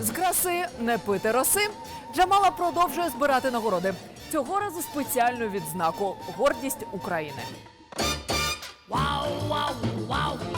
З краси не пити роси. Джамала продовжує збирати нагороди. Цього разу спеціальну відзнаку гордість України. Ти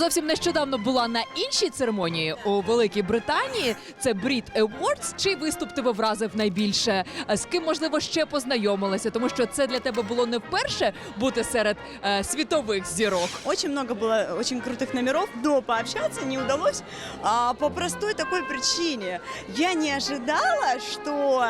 зовсім нещодавно була на іншій церемонії у Великій Британії. Це Brit Awards. Чий виступ тебе вразив найбільше? А З ким можливо ще познайомилася? Тому що це для тебе було не вперше бути серед е, світових зірок. Очень много было очень крутых номеров, но пообщаться не удалось а, по простой такой причине. Я не ожидала, что,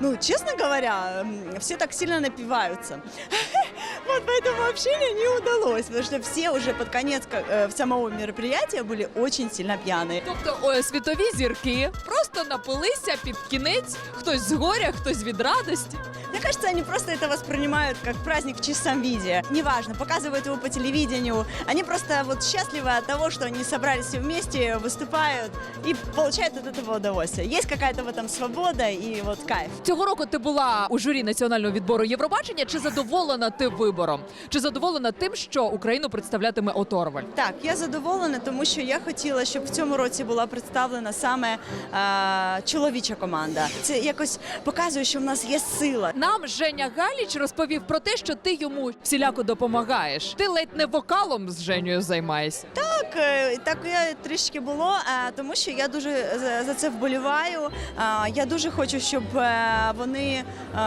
ну, честно говоря, м, все так сильно напиваются. Вот поэтому общение не удалось, потому что все уже под конец ка- э, самого мероприятия были очень сильно п'яні. Тобто о, світові зірки просто напилися під кінець, хтось з горя, хтось від радості. Мне кажется, они просто это воспринимают как праздник в чистом виде. Неважно, показывают его по телевидению. Они просто вот счастливы от того, что они собрались все вместе, выступают и получают от этого удовольствие. Есть какая-то в этом свобода и вот кайф. Цього року ти була у журі національного відбору Євробачення. Чи задоволена ти вибором? Чи задоволена тим, що Україну представлятиме Оторваль? Так, я задоволена, тому що я хотіла, щоб в цьому році була представлена саме е, чоловіча команда. Це якось показує, що в нас є сила. Нам Женя Галіч розповів про те, що ти йому всіляко допомагаєш. Ти ледь не вокалом з Женєю займаєшся. Так, е, так я трішки було, е, тому що я дуже за- за це вболіваю. Е, Я дуже хочу, щоб е, вони е,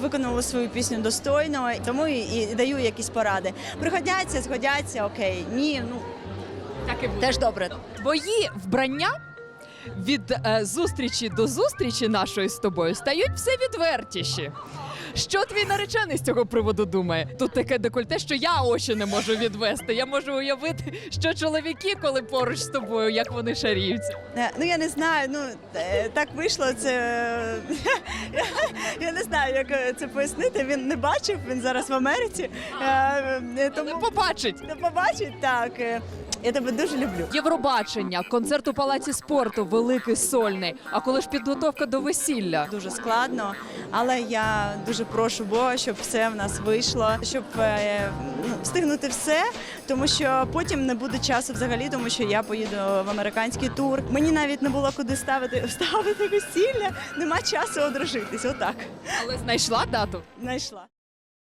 виконали свою пісню достойно, тому і, і даю якісь поради. Пригодяться, згодяться, окей. Ні, ну Так і буде. теж добре. Твої вбрання від е, зустрічі до зустрічі нашої з тобою стають все відвертіші. Що твій наречений з цього приводу думає? Тут таке декольте, що я очі не можу відвести. Я можу уявити, що чоловіки, коли поруч з тобою, як вони шаріються. Е, Ну я не знаю. Ну е, так вийшло. Це я не знаю, як е, це пояснити. Він не бачив. Він зараз в Америці. Тому побачить. не побачить так. Я тебе дуже люблю. Євробачення, концерт у палаці спорту, великий сольний. А коли ж підготовка до весілля? Дуже складно, але я дуже прошу Бога, щоб все в нас вийшло, щоб е, ну, встигнути все, тому що потім не буде часу взагалі, тому що я поїду в американський тур. Мені навіть не було куди ставити ставити весілля. Нема часу одружитись. Отак Але знайшла дату. знайшла.